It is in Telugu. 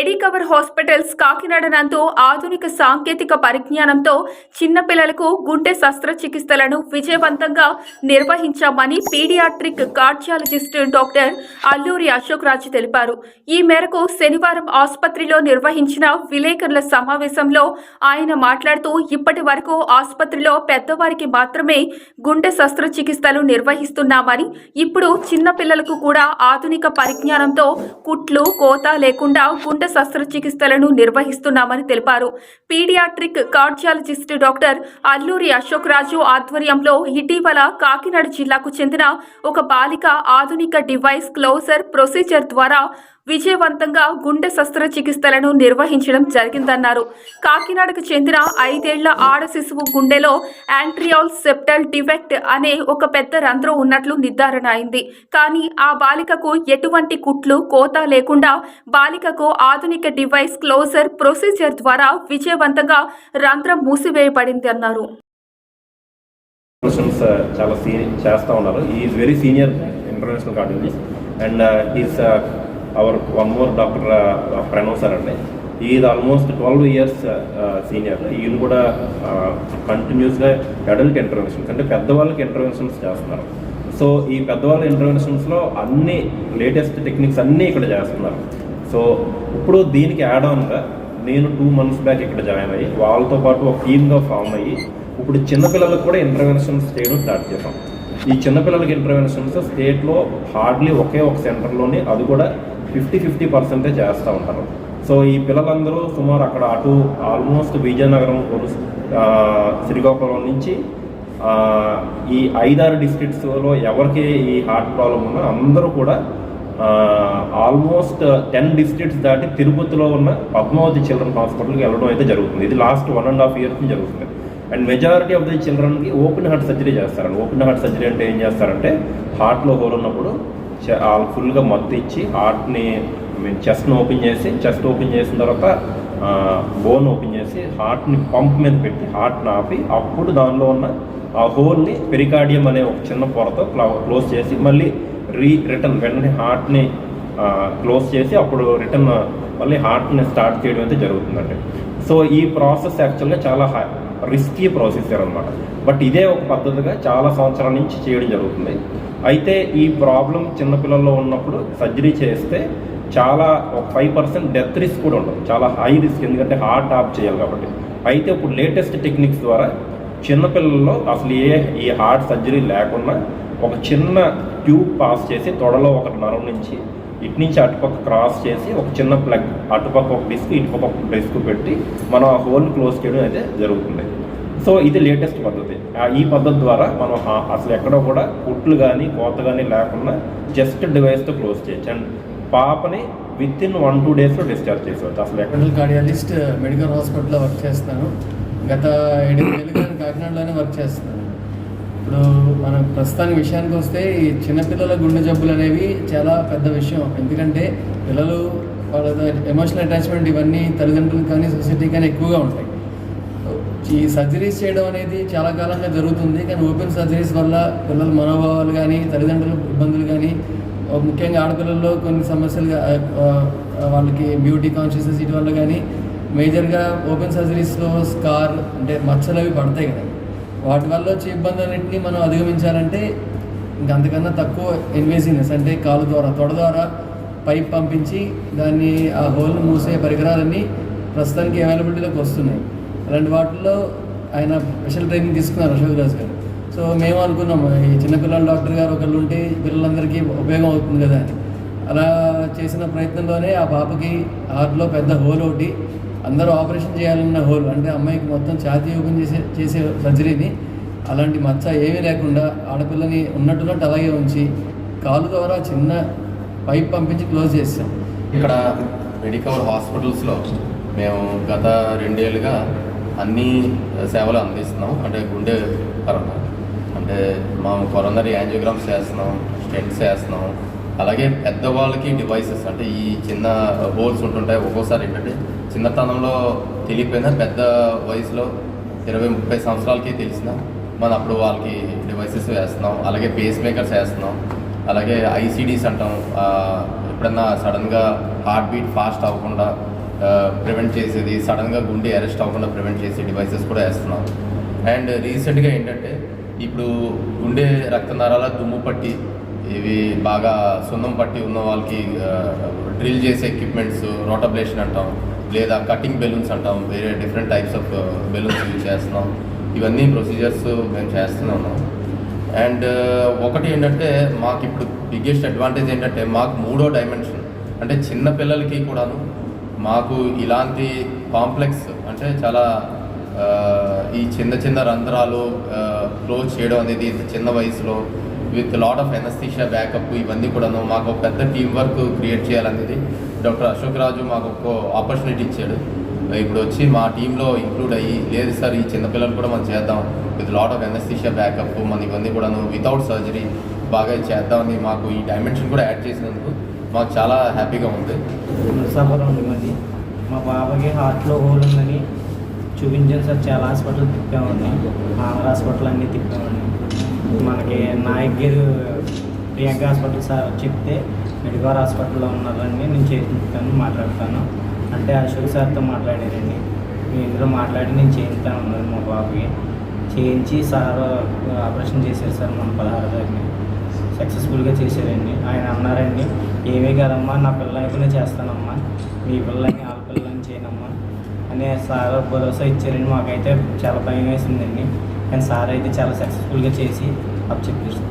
మెడికవర్ హాస్పిటల్స్ కాకినాడ నందు ఆధునిక సాంకేతిక పరిజ్ఞానంతో చిన్నపిల్లలకు గుండె శస్త్రచికిత్సలను విజయవంతంగా నిర్వహించామని paediatric cardiologist doctor Alluri Ashok Raju తెలిపారు. ఈ మేరకు శనివారం ఆసుపత్రిలో నిర్వహించిన విలేకరుల సమావేశంలో ఆయన మాట్లాడుతూ ఇప్పటి వరకు ఆసుపత్రిలో పెద్దవారికి మాత్రమే గుండె శస్త్రచికిత్సలు నిర్వహిస్తున్నామని ఇప్పుడు చిన్నపిల్లలకు కూడా ఆధునిక పరిజ్ఞానంతో కుట్లు కోత లేకుండా గుండె శస్త్రచికిత్సలను నిర్వహిస్తున్నామని తెలిపారు. Paediatric cardiologist doctor Alluri Ashok Raju ఆధ్వర్యంలో ఇటీవల కాకినాడ జిల్లాకు చెందిన ఒక బాలిక ఆధునిక డివైస్ క్లోజర్ ప్రొసీజర్ ద్వారా విజయవంతంగా గుండె శస్త్రచికిత్సలను నిర్వహించడం జరిగిందన్నారు. కాకినాడకు చెందిన ఐదేళ్ళ ఆడ శిశువు గుండెలో యాంట్రియాల్ సెప్టల్ డిఫెక్ట్ అనే ఒక పెద్ద రంధ్రం ఉన్నట్లు నిర్ధారణ అయింది. కానీ ఆ బాలికకు ఎటువంటి కుట్లు కోత లేకుండా బాలికకు ఆధునిక డివైస్ క్లోజర్ ప్రొసీజర్ ద్వారా విజయవంతంగా రంధ్రం మూసివేయబడింది అన్నారు. చాలా సీనియర్ చేస్తూ ఉన్నారు. Is very senior international cardiologist and is our one more doctor Pranav sir అండి is almost twelve years senior ఈయన కూడా కంటిన్యూస్గా అడల్ట్ ఇంటర్వెన్షన్స్ అంటే పెద్దవాళ్ళకి ఇంటర్వెన్షన్స్ చేస్తున్నారు. సో ఈ పెద్దవాళ్ళ ఇంటర్వెన్షన్స్లో అన్ని లేటెస్ట్ టెక్నిక్స్ అన్నీ ఇక్కడ చేస్తున్నారు. సో ఇప్పుడు దీనికి యాడ్ ఆన్గా నేను టూ మంత్స్ బ్యాక్ ఇక్కడ జాయిన్ అయ్యి వాళ్ళతో పాటు ఒక టీమ్గా ఫామ్ అయ్యి ఇప్పుడు చిన్నపిల్లలకు కూడా ఇంటర్వెన్షన్స్ చేయడం స్టార్ట్ చేశాం. ఈ చిన్నపిల్లలకి ఇంటర్వెన్షన్స్ స్టేట్లో హార్డ్లీ ఒకే ఒక సెంటర్లోనే అది కూడా ఫిఫ్టీ ఫిఫ్టీ పర్సెంటే చేస్తూ ఉంటారు. సో ఈ పిల్లలందరూ సుమారు అక్కడ అటు ఆల్మోస్ట్ విజయనగరం కొరు- శ్రీకాకుళం నుంచి ఈ ఐదారు డిస్ట్రిక్ట్స్లో ఎవరికి ఈ హార్ట్ ప్రాబ్లం ఉన్నా అందరూ కూడా ఆల్మోస్ట్ టెన్ డిస్ట్రిక్ట్స్ దాటి తిరుపతిలో ఉన్న పద్మావతి చిల్డ్రన్ హాస్పిటల్కి వెళ్ళడం అయితే జరుగుతుంది. ఇది last one and half years జరుగుతుంది. అండ్ మెజారిటీ ఆఫ్ ది చిల్డ్రన్కి ఓపెన్ హార్ట్ సర్జరీ చేస్తారండి. ఓపెన్ హార్ట్ సర్జరీ అంటే ఏం చేస్తారంటే హార్ట్లో హోల్ ఉన్నప్పుడు చ- వాళ్ళు ఫుల్గా మత్తు ఇచ్చి హార్ట్ని చెస్ట్ని ఓపెన్ చేసి చెస్ట్ ఓపెన్ చేసిన తర్వాత బోన్ ఓపెన్ చేసి హార్ట్ని పంప్ మీద పెట్టి హార్ట్ని ఆపి అప్పుడు దానిలో ఉన్న ఆ హోల్ని పెరికార్డియం అనే ఒక చిన్న పొరతో క్లోజ్ చేసి మళ్ళీ రీ రిటర్న్ వెంటనే హార్ట్ని క్లోజ్ చేసి అప్పుడు రిటర్న్ మళ్ళీ హార్ట్ని స్టార్ట్ చేయడం అయితే జరుగుతుందండి. సో ఈ ప్రాసెస్ యాక్చువల్గా చాలా రిస్కీ ప్రొసీజర్ అనమాట బట్ ఇదే ఒక పద్ధతిగా చాలా సంవత్సరాల నుంచి చేయడం జరుగుతుంది. అయితే ఈ ప్రాబ్లం చిన్నపిల్లల్లో ఉన్నప్పుడు సర్జరీ చేస్తే చాలా ఒక ఫైవ్ పర్సెంట్ డెత్ రిస్క్ కూడా ఉండదు చాలా హై రిస్క్ ఎందుకంటే హార్ట్ ఆఫ్ చేయాలి కాబట్టి. అయితే ఇప్పుడు లేటెస్ట్ టెక్నిక్స్ ద్వారా చిన్నపిల్లల్లో అసలు ఏ ఈ హార్ట్ సర్జరీ లేకుండా ఒక చిన్న ట్యూబ్ పాస్ చేసి తొడలో ఒక నరం నుంచి ఇటు నుంచి అటుపక్క క్రాస్ చేసి ఒక చిన్న ప్లగ్ అటుపక్క ఒక డిస్క్ ఇటుపక్క ఒక డిస్క్ పెట్టి మనం ఆ హోల్ క్లోజ్ చేయడం అయితే జరుగుతుంది. సో ఇది లేటెస్ట్ పద్ధతి. ఆ ఈ పద్ధతి ద్వారా మనం అసలు ఎక్కడో కూడా కుట్లు కానీ కోత కానీ లేకుండా జస్ట్ డివైస్తో క్లోజ్ చేయొచ్చు. అండ్ పాపని విత్ ఇన్ వన్ టూ డేస్లో డిశ్చార్జ్ చేసేవచ్చు అసలు ఎక్కడ కార్డియాలజిస్ట్ మెడికల్ హాస్పిటల్లో వర్క్ చేస్తాను గత ఏడు కాకినాడలోనే వర్క్ చేస్తున్నాను. ఇప్పుడు మనం ప్రస్తుతానికి విషయానికి వస్తే ఈ చిన్నపిల్లల గుండె జబ్బులు అనేవి చాలా పెద్ద విషయం. ఎందుకంటే పిల్లలు వాళ్ళ ఎమోషనల్ అటాచ్మెంట్ ఇవన్నీ తల్లిదండ్రులు కానీ సొసైటీ కానీ ఎక్కువగా ఉంటాయి. ఈ సర్జరీస్ చేయడం అనేది చాలా కాలంగా జరుగుతుంది. కానీ ఓపెన్ సర్జరీస్ వల్ల పిల్లల మనోభావాలు కానీ తల్లిదండ్రుల ఇబ్బందులు కానీ ముఖ్యంగా ఆడపిల్లల్లో కొన్ని సమస్యలు వాళ్ళకి బ్యూటీ కాన్షియస్నెస్ ఇటీవల్ల కానీ మేజర్గా ఓపెన్ సర్జరీస్లో స్కార్ అంటే మచ్చలు అవి పడతాయి కదా. వాటి వల్ల వచ్చే ఇబ్బందులన్నింటినీ మనం అధిగమించాలంటే ఇంకా అంతకన్నా తక్కువ ఇన్వేసివ్నెస్ అంటే కాలు ద్వారా తొడ ద్వారా పైప్ పంపించి దాన్ని ఆ హోల్ను మూసే పరికరాలన్నీ ప్రస్తుతానికి అవైలబిలిటీలోకి వస్తున్నాయి. అలాంటి వాటిల్లో ఆయన స్పెషల్ ట్రైనింగ్ తీసుకున్నారు అశోక్ రాజ్ గారు. సో మేము అనుకున్నాము ఈ చిన్నపిల్లల డాక్టర్ గారు ఒకళ్ళు ఉంటే పిల్లలందరికీ ఉపయోగం అవుతుంది కదా అని. అలా చేసిన ప్రయత్నంలోనే ఆ పాపకి హార్ట్లో పెద్ద హోల్ ఒకటి అందరూ ఆపరేషన్ చేయాలన్న హోల్ అంటే అమ్మాయికి మొత్తం ఛాతీ ఓపెన్ చేసే చేసే సర్జరీని అలాంటి మచ్చ ఏమీ లేకుండా ఆడపిల్లని ఉన్నట్టున్నట్టు అలాగే ఉంచి కాలు ద్వారా చిన్న పైప్ పంపించి క్లోజ్ చేసాం ఇక్కడ మెడికవర్ హాస్పిటల్స్లో మేము గత రెండేళ్ళుగా అన్ని సేవలు అందిస్తున్నాం. అంటే గుండె పరంగా అంటే మేము కొరందరి యాంజియోగ్రామ్స్ చేస్తున్నాం స్టెంట్స్ చేస్తున్నాం. అలాగే పెద్దవాళ్ళకి డివైసెస్ అంటే ఈ చిన్న హోల్స్ ఉంటుంటాయి ఒక్కోసారి ఏంటంటే చిన్నతనంలో తెలియపోయినా పెద్ద వయసులో ఇరవై ముప్పై సంవత్సరాలకి తెలిసిన మనం అప్పుడు వాళ్ళకి డివైసెస్ వేస్తున్నాం అలాగే పేస్ మేకర్స్ వేస్తున్నాం అలాగే ఐసీడీస్ అంటాం. ఎప్పుడన్నా సడన్గా హార్ట్ బీట్ ఫాస్ట్ అవ్వకుండా ప్రివెంట్ చేసేది సడన్గా గుండె అరెస్ట్ అవ్వకుండా ప్రివెంట్ చేసే డివైసెస్ కూడా వేస్తున్నాం. అండ్ రీసెంట్గా ఏంటంటే ఇప్పుడు గుండె రక్తనాళాల దుమ్ము పట్టి ఇవి బాగా సున్నం పట్టి ఉన్న వాళ్ళకి డ్రిల్ చేసే ఎక్విప్మెంట్స్ రోటబ్లేషన్ అంటాం. లేదా కటింగ్ బెలూన్స్ అంటాం వేరే different types of balloons use చేస్తున్నాం. ఇవన్నీ ప్రొసీజర్స్ మేము చేస్తూనే ఉన్నాం అండ్ uh, ఒకటి ఏంటంటే మాకు ఇప్పుడు బిగ్గెస్ట్ అడ్వాంటేజ్ ఏంటంటే మాకు మూడో డైమెన్షన్ అంటే చిన్న పిల్లలకి కూడాను మాకు ఇలాంటి కాంప్లెక్స్ అంటే చాలా uh, ఈ చిన్న చిన్న రంధ్రాలు uh, క్లోజ్ చేయడం అనేది ఇంత చిన్న వయసులో with lot of anaesthesia backup ఇవన్నీ కూడాను మాకు ఒక పెద్ద టీం వర్క్ క్రియేట్ చేయాలనేది డాక్టర్ అశోక్ రాజు మాకు ఒక ఆపర్చునిటీ ఇచ్చాడు. ఇప్పుడు వచ్చి మా టీంలో ఇంక్లూడ్ అయ్యి లేదు సార్ ఈ చిన్నపిల్లలు కూడా మనం చేద్దాం. With lot of anaesthesia backup మన ఇవన్నీ కూడాను వితౌట్ సర్జరీ బాగా చేద్దామని మాకు ఈ డైమెన్షన్ కూడా యాడ్ చేసినందుకు మాకు చాలా హ్యాపీగా ఉంది. సఫర్ మరి మా బాబాకి హార్ట్లో హోల్ ఉందని చూపించాను సార్. చాలా హాస్పిటల్ తిప్పామండి. ఆంధ్ర హాస్పిటల్ అన్నీ తిప్పామండి. మనకి నాయక్ ప్రియాంక హాస్పిటల్ సార్ చెప్తే మెడికల్ హాస్పిటల్లో ఉన్నారండి నేను చేయించుతాను మాట్లాడతాను. అంటే అశోక్ సార్తో మాట్లాడారండి. మీ ఇందులో మాట్లాడి నేను చేయిస్తాను ఉన్నది మా బాబుకి. చేయించి సార్ ఆపరేషన్ చేశారు సార్ మన పదహారు తారీఖున. సక్సెస్ఫుల్గా చేశారండి. ఆయన అన్నారండి ఏమీ కాదమ్మా నా పిల్లలకి నేను చేస్తానమ్మా. మీ పిల్లల్ని వాళ్ళ పిల్లలని చేయనమ్మా. అనే సార్ భరోసా ఇచ్చారండి. మాకైతే చాలా భయం వేసిందండి. కానీ సార్ అయితే చాలా సక్సెస్ఫుల్గా చేసి అప్ చెప్పేసి